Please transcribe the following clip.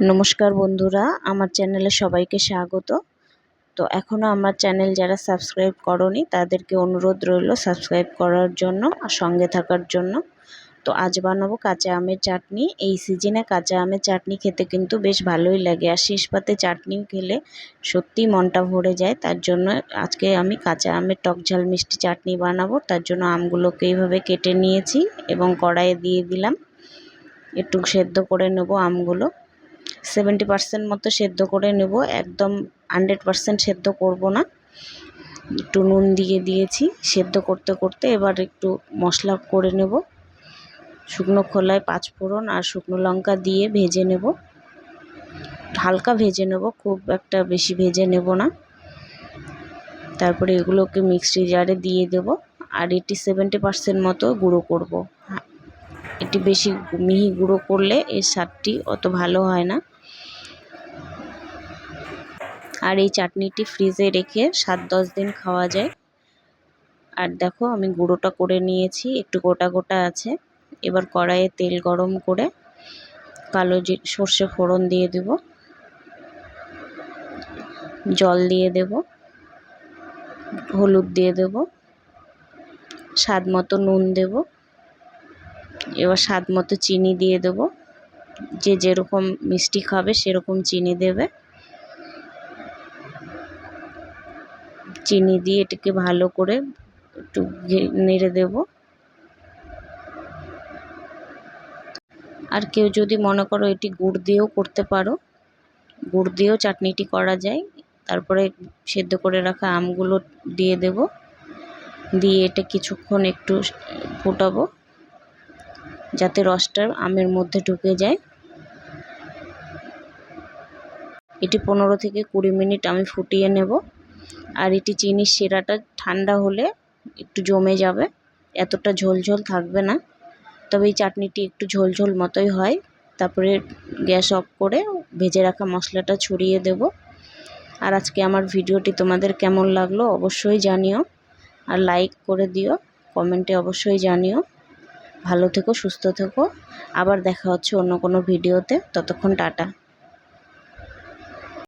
নমস্কার বন্ধুরা, আমার চ্যানেলে সবাইকে স্বাগত। তো এখনও আমার চ্যানেল যারা সাবস্ক্রাইব করনি, তাদেরকে অনুরোধ রইল সাবস্ক্রাইব করার জন্য আর সঙ্গে থাকার জন্য। তো আজ বানাবো কাঁচা আমের চাটনি। এই সিজনে কাঁচা আমের চাটনি খেতে কিন্তু বেশ ভালোই লাগে। আর শেষ পাতে চাটনি খেলে সত্যিই মনটা ভরে যায়। তার জন্য আজকে আমি কাঁচা আমের টক ঝাল মিষ্টি চাটনি বানাবো। তার জন্য আমগুলোকে এইভাবে কেটে নিয়েছি এবং কড়াইয়ে দিয়ে দিলাম। একটু সেদ্ধ করে নেব আমগুলো। সেভেন্টি পার্সেন্ট মতো সেদ্ধ করে নেব। একদম হান্ড্রেড পার্সেন্ট সেদ্ধ করব না। একটু নুন দিয়ে দিয়েছি। সেদ্ধ করতে করতে এবার একটু মশলা করে নেব। শুকনো খোলায় পাঁচফোড়ন আর শুকনো লঙ্কা দিয়ে ভেজে নেব। হালকা ভেজে নেব, খুব একটা বেশি ভেজে নেব না। তারপরে এগুলোকে মিক্সি জারে দিয়ে দেব। আর এটি সেভেন্টি পার্সেন্ট মতো গুঁড়ো করব। এটি বেশি মিহি গুঁড়ো করলে এর স্বাদটি অত ভালো হয় না। আর এই চাটনিটি ফ্রিজে রেখে সাত দশ দিন খাওয়া যায়। আর দেখো আমি গুঁড়োটা করে নিয়েছি, একটু গোটা গোটা আছে। এবার কড়াইয়ে তেল গরম করে কালো জি, সর্ষে ফোড়ন দিয়ে দেব। জল দিয়ে দেব। হলুদ দিয়ে দেব। স্বাদ মতো নুন দেব। এবার স্বাদ মতো চিনি দিয়ে দেব। যে যেরকম মিষ্টি খাবে সেরকম চিনি দেবে। চিনি দিয়ে এটাকে ভালো করে একটু নেড়ে দেব। আর কেউ যদি মনে করো এটি গুড় দিয়েও করতে পারো, গুড় দিয়েও চাটনিটি করা যায়, তারপরে সেদ্ধ করে রাখা আমগুলো দিয়ে দেব। দিয়ে এটা কিছুক্ষণ একটু ফোটাবো। যাতে রসটা আমের মধ্যে ঢুকে যায়। এটি পনেরো থেকে কুড়ি মিনিট আমি ফুটিয়ে নেব। আর এটি চিনির শিরাটা ঠান্ডা হলে একটু জমে যাবে। এতটা ঝোলঝোল থাকবে না। তবে এই চাটনিটি একটু ঝোলঝোল মতোই হয়। তারপরে গ্যাস অফ করে ভেজে রাখা মশলাটা ছড়িয়ে দেব। আর আজকে আমার ভিডিওটি তোমাদের কেমন লাগল অবশ্যই জানিও। আর লাইক করে দিও, কমেন্টে অবশ্যই জানিও। ভালো থেকো সুস্থ থেকো। আবার দেখা হচ্ছে অন্য কোনো ভিডিওতে। ততক্ষণ টাটা।